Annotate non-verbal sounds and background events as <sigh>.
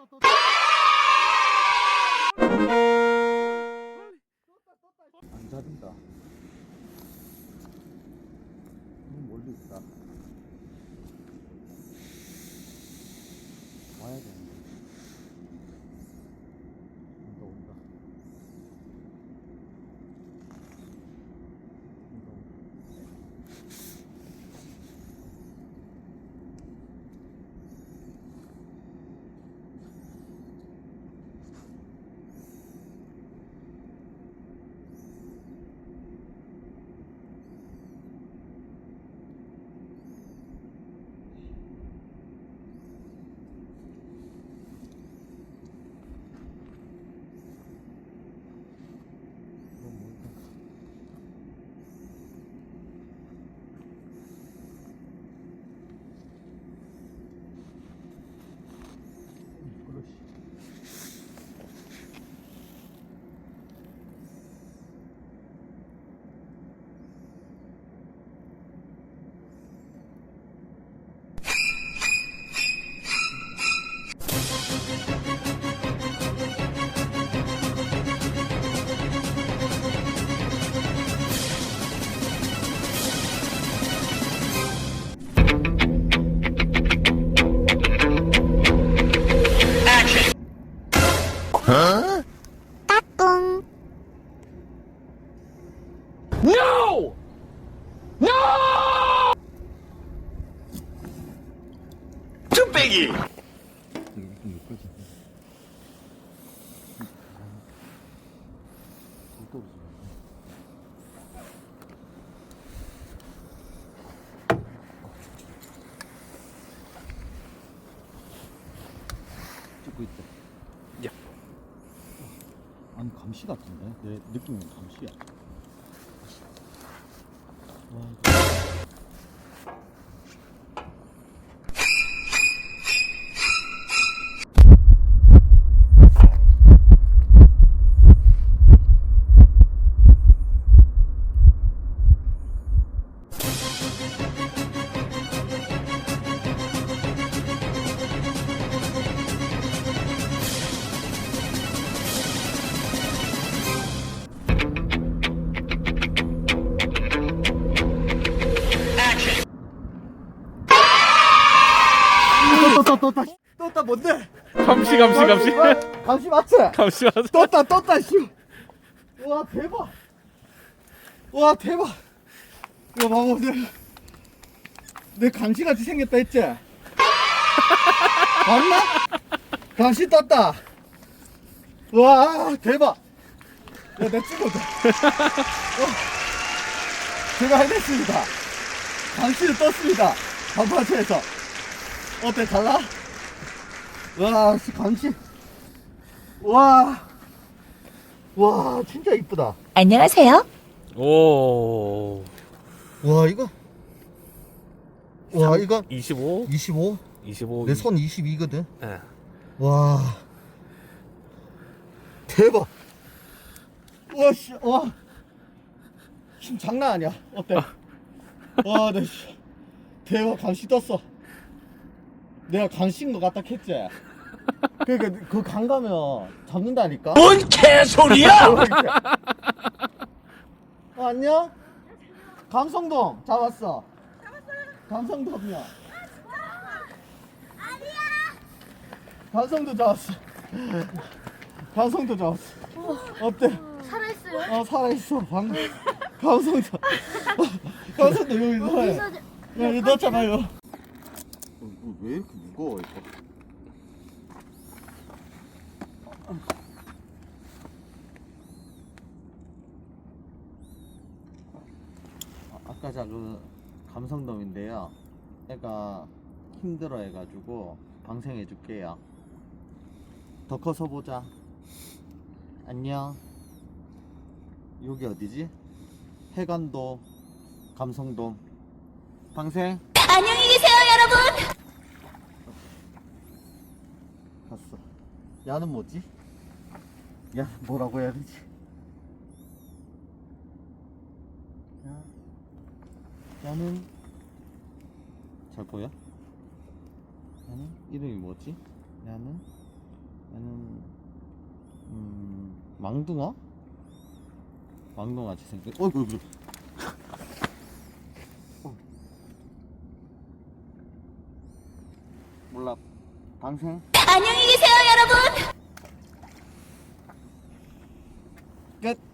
안 잡힌다. 멀리 있다. 와야 되는데. No! No! 쭈빼기! 찍고 있다. 야. 아니 감시 같은데? 내 느낌은 감시야. 떴다 떴다 떴다 뭔데? 감시 감시 감시 감시 맞지? 감시 맞아 떴다 떴다 씨. 와 대박. 와 대박. 이거 봐봐 내, 내 감시같이 생겼다 했지? 봤나? 감시 떴다. 와 대박. 야내 찍어도. 어, 제가 해냈습니다. 감시를 떴습니다. 반파체에서. 어때 달라? 와 씨, 감시. 와. 와 진짜 이쁘다. 안녕하세요. 오 와 이거 와 이거 25 25? 25 내 손 22거든 예. 와 대박 와씨 와. 힘 장난 아니야 어때? 와나 씨. 대박 감시 떴어 내가 감시인 것 같다 했지? 그러니까 그강 가면 잡는다니까 뭔 개소리야! <laughs> 어, 안녕? 감성동 잡았어. 감성동이야. 감성도 잡았어. 감성도 잡았어. 어때? 살아있어요? 어 살아있어. 방금 감성도. 감성도 <laughs> 여기. 여기 넣잖아요. 어, 왜 이렇게 이거? 아, 아까 작은 감성돔인데요. 애가 힘들어 해가지고 방생해 줄게요. 더 커서 보자. 안녕. 여기 어디지? 해관도, 감성돔, 방생. 안녕히 계세요, 여러분. 갔어. 야는 뭐지? 야 뭐라고 해야 되지? 야, 야는 잘 보여? 야는 이름이 뭐지? 야는 얘는 음 망둥어? 망둥어 같이 생긴. 어이구 어이구. <laughs> 어. 몰라. 방생? 안녕히 계세요, 여러분. Good.